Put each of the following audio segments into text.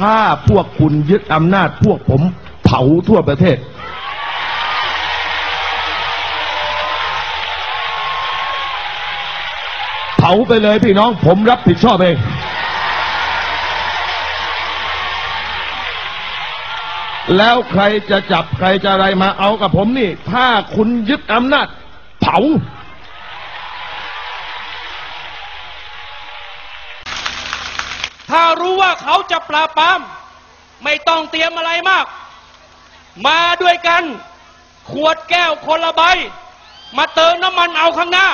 ถ้าพวกคุณยึดอำนาจพวกผมเผาทั่วประเทศ เผาไปเลยพี่น้องผมรับผิดชอบเอง แล้วใครจะจับใครจะอะไรมาเอากับผมนี่ ถ้าคุณยึดอำนาจ เผา ถ้ารู้ ว่าเขาจะปราบปราม ไม่ต้องเตรียมอะไรมาก มาด้วยกัน ขวดแก้วคนละใบ มาเติมน้ำมันเอาข้างหน้า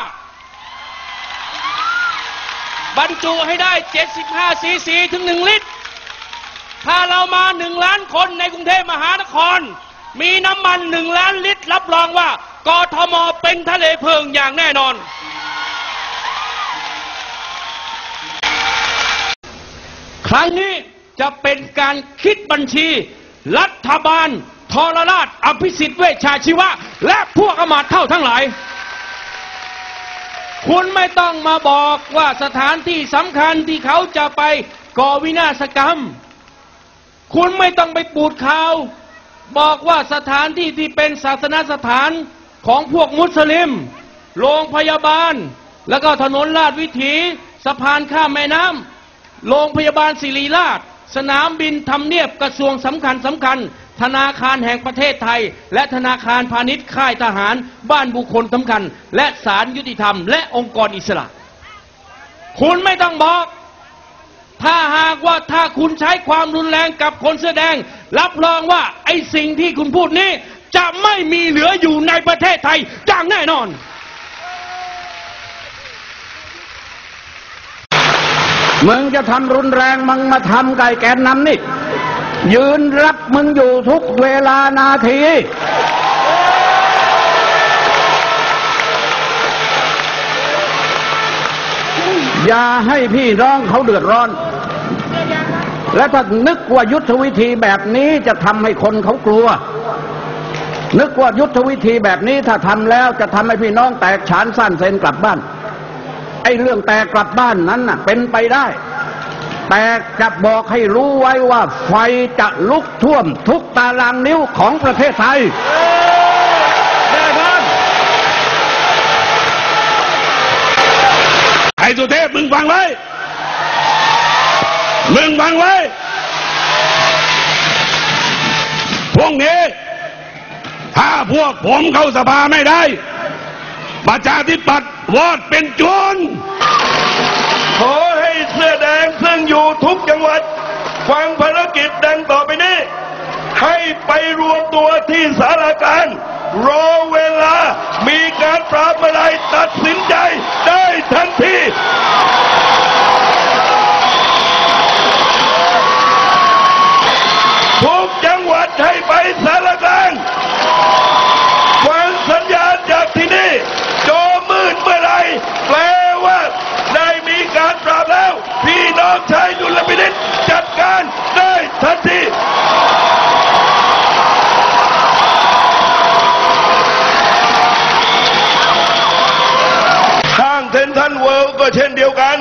บรรจุให้ได้ 75ซีซีถึง 1 ลิตร ถ้าเรามาหนึ่งล้านคนในกรุงเทพมหานคร มีน้ำมันหนึ่งล้านลิตร รับรองว่ากทมเป็นทะเลเพลิงอย่างแน่นอน ครั้งนี้จะเป็นการคิดบัญชี รัฐบาลทรราชอภิสิทธิ์เวชชาชีวะ และพวกอมาตเท่าทั้งหลาย คุณไม่ต้องมาบอกว่าสถานที่สำคัญที่เขาจะไปก่อวินาศกรรม คุณไม่ต้องไปปูดข่าว บอกว่าสถานที่ที่เป็นศาสนสถานของพวกมุสลิม โรงพยาบาล แล้วก็ถนนลาดวิถี สะพานข้ามแม่น้ำ โรงพยาบาลศิริราช สนามบินทำเนียบกระทรวงสำคัญสำคัญ ธนาคารแห่งประเทศไทย และธนาคารพาณิชย์ค่ายทหาร บ้านบุคคลสำคัญ และศาลยุติธรรม และองค์กรอิสระ คุณไม่ต้องบอก ถ้าหากว่าถ้าคุณใช้ความรุนแรงกับคนเสื้อแดง รับรองว่าไอ้สิ่งที่คุณพูดนี้จะไม่มีเหลืออยู่ในประเทศไทยอย่างแน่นอน มึงจะทำรุนแรงมึงมาทำไก่แกนนำนี่ ยืนรับมึงอยู่ทุกเวลานาที อย่าให้พี่น้องเขาเดือดร้อน และถ้านึกว่ายุทธวิธีแบบนี้จะทำให้คนเขากลัว นึกว่ายุทธวิธีแบบนี้ถ้าทำแล้วจะทำให้พี่น้องแตกฉานสั้นเซนกลับบ้าน ไอ้เรื่องแตกกลับบ้านนั้นน่ะ เป็นไปได้ แต่จะบอกให้รู้ไว้ว่า ไฟจะลุกท่วมทุกตารางนิ้วของประเทศไทยแน่นอนไอ้สุเทพมึงฟังไว้ มึงฟังไว้พวกนี้ ถ้าพวกผมเข้าสภาไม่ได้ประชาธิปัตย์ วอดเป็นโจรขอให้เสื้อแดงซึ่งอยู่ทุกจังหวัด ฟังภารกิจดังต่อไปนี้ ให้ไปรวมตัวที่สารการ รอเวลามีการปราบอะไรตัดสินใจได้ทันทีกจังหวัดให้ไปสารกลารฟังสัญญาณจากที่นี่ โจมืดเมื่อไหรแปลว่า ได้มีการปราบแล้ว พี่น้องชายดุลพินิษจัดการ ได้ทันทีห้างเทนทันเวิลด์ก็เช่นเดียวกัน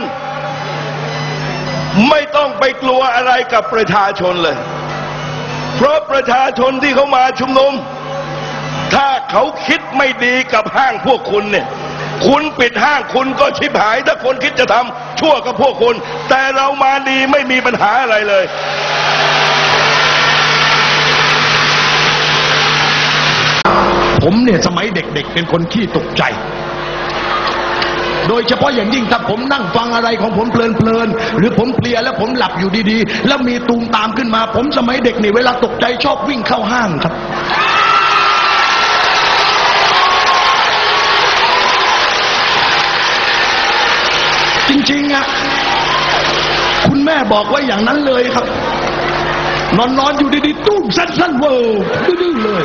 ไม่ต้องไปกลัวอะไรกับประชาชนเลย เพราะประชาชนที่เขามาชุมนุม ถ้าเขาคิดไม่ดีกับห้างพวกคุณเนี่ยคุณปิดห้างคุณก็ชิบหาย ถ้าคนคิดจะทำชั่วกับพวกคุณ แต่เรามาดีไม่มีปัญหาอะไรเลย ผมเนี่ยสมัยเด็กๆ เป็นคนขี้ตกใจ โดยเฉพาะอย่างยิ่งถ้าผมนั่งฟังอะไรของผมเพลินๆ หรือผมเพลียแล้วผมหลับอยู่ดีๆ แล้วมีตูมตามขึ้นมา ผมสมัยเด็กนี่เวลาตกใจชอบวิ่งเข้าห้างครับจริงๆอะคุณแม่บอกไว้อย่างนั้นเลยครับ นอนนอนๆอยู่ดีๆ ตุ้มสั้นๆเวิร์ดื้อเลย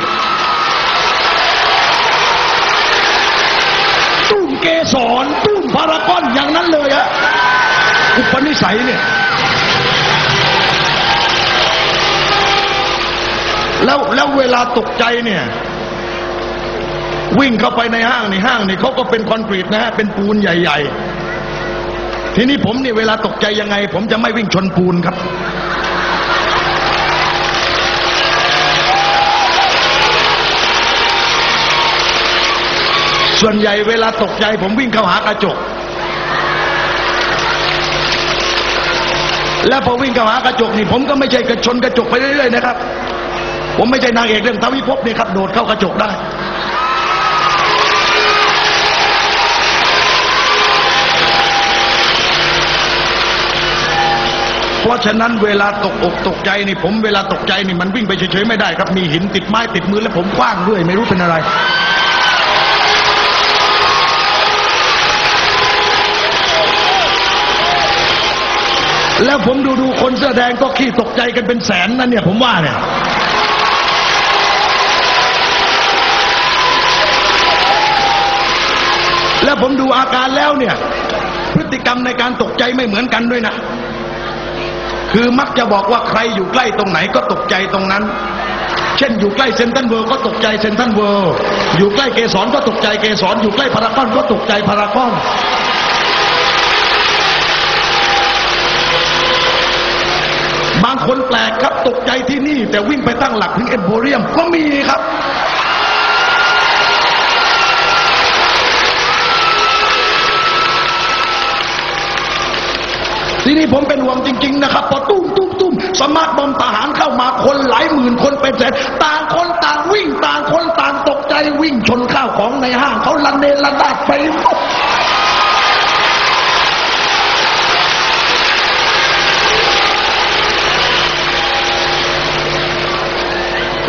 ตุ้มเกสรตุ้มพารากอนอย่างนั้นเลยอะอุปนิสัยเนี่ย แล้วแล้วเวลาตกใจเนี่ย วิ่งเข้าไปในห้างในห้างนี่เขาก็เป็นคอนกรีตนะฮะเป็นปูนใหญ่ ๆ ทีนี้ผมเนี่ยเวลาตกใจยังไง ผมจะไม่วิ่งชนปูนครับ ส่วนใหญ่เวลาตกใจผมวิ่งเข้าหากระจก แล้วพอวิ่งเข้าหากระจกนี่ผมก็ไม่ใช่กระชนกระจกไปเรื่อยๆนะครับ ผมไม่ใช่นางเอกเรื่องทวิภพนี่ครับโดดเข้ากระจกได้เพราะฉะนั้นเวลาตกอกตกใจนี่ผมเวลาตกใจนี่มันวิ่งไปเฉยๆไม่ได้ครับมีหินติดไม้ติดมือแล้วผมคว้างด้วย ไม่รู้เป็นอะไร แล้วผมดูดูคนเสื้อแดงก็ขี้ตกใจกันเป็นแสนนะเนี่ย ผมว่าเนี่ยแล้วผมดูอาการแล้วเนี่ย พฤติกรรมในการตกใจไม่เหมือนกันด้วยนะ คือมักจะบอกว่าใครอยู่ใกล้ตรงไหนก็ตกใจตรงนั้น เช่นอยู่ใกล้เซนทรัลเวิลด์ก็ตกใจเซนทรัลเวิลด์อยู่ใกล้เกสรก็ตกใจเกสรอยู่ใกล้พารากอนก็ตกใจพารากอน บาง คนแปลกครับ ตกใจที่นี่ แต่วิ่งไปตั้งหลักถึงเอ็มโพเรียมก็มีครับทีนี้ผมเป็นห่วงจริง ๆ นะครับ พอตุ้มตุ้มตุ้มสมาร์ทบอมทหารเข้ามาคนหลายหมื่นคนเป็นแสนต่างคนต่างวิ่งต่างคนต่างตกใจวิ่งชนข้าวของในห้างเขาลันเนระนดาดไปหมด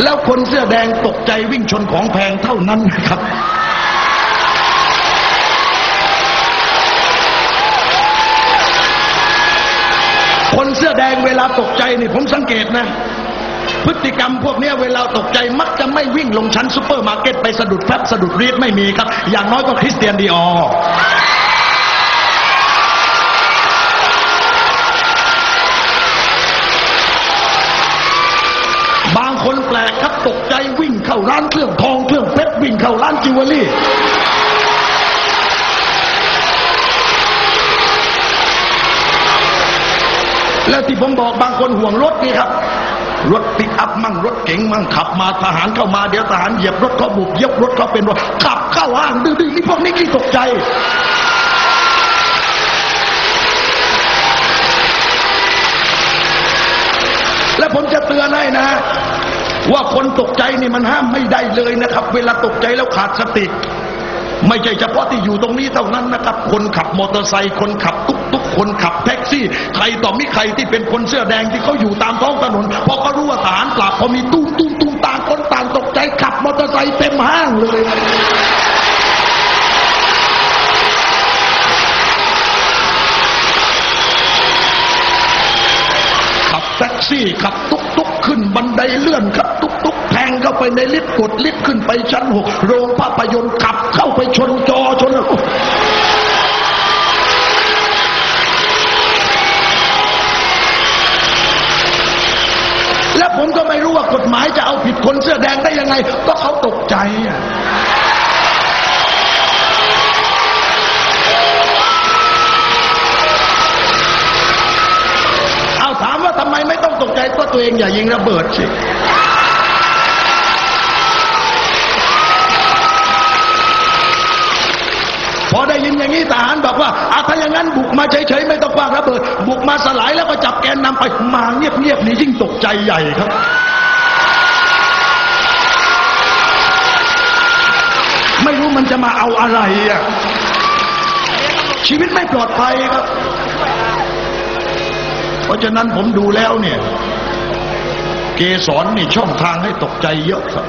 แล้วคนเสื้อแดงตกใจวิ่งชนของแพงเท่านั้นนะครับ คนเสื้อแดงเวลาตกใจนี่ผมสังเกตนะ พฤติกรรมพวกนี้เวลาตกใจมักจะไม่วิ่งลงชั้นซูเปอร์มาร์เก็ตไปสะดุดแฟบสะดุดรีดไม่มีครับ อย่างน้อยก็คริสเตียนดีออร์บางคนแปลกครับ ตกใจวิ่งเข้าร้านเครื่องทองเครื่องเพชรวิ่งเข้าร้านจิวเวลรี่แล้วที่ผมบอกบางคนห่วงรถนี่ครับ รถปิกอัพมั่งรถเก๋งมั่งขับมาทหารเข้ามาเดี๋ยวทหารเหยียบรถเขาบุกเหยียบรถเขาเป็นรถขับเข้าห้างดื้อๆนี่พวกนี้ขี้ตกใจและผมจะเตือนให้นะ ว่าคนตกใจนี่มันห้ามไม่ได้เลยนะครับ เวลาตกใจแล้วขาดสติ ไม่ใช่เฉพาะที่อยู่ตรงนี้เท่านั้นนะครับ คนขับมอเตอร์ไซค์คนขับตุ๊กตุ๊กคนขับแท็กซี่ ใครต่อมีใครที่เป็นคนเสื้อแดงที่เขาอยู่ตามท้องถนนพอเขารู้ว่าทหารปราบพอมีตุ้มตุ้มตุ้มต่างคนต่างตกใจขับมอเตอร์ไซค์เต็มห้างเลยขับแท็กซี่ขับ ไดเลื่อนครับตุ๊กตุ๊กแทงเข้าไปในลิฟต์กดลิฟต์ขึ้นไปชั้นหกโรงภาพยนตร์ขับเข้าไปชนจอชนแล้วผมก็ไม่รู้ว่ากฎหมายจะเอาผิดคนเสื้อแดงได้ยังไง ก็เขาตกใจอะ เองอย่ายิงระเบิดสิพอได้ยินอย่างนี้ทหารบอกว่าอาถ้าอย่างนั้นบุกมาเฉยๆไม่ต้องวางระเบิด บุกมาสลายแล้วก็จับแกนนำไปมาเงียบๆนี่ยิ่งตกใจใหญ่ครับไม่รู้มันจะมาเอาอะไรอะชีวิตไม่ปลอดภัยครับ เพราะฉะนั้นผมดูแล้วเนี่ย เกสรนี่ช่องทางให้ตกใจเยอะครับ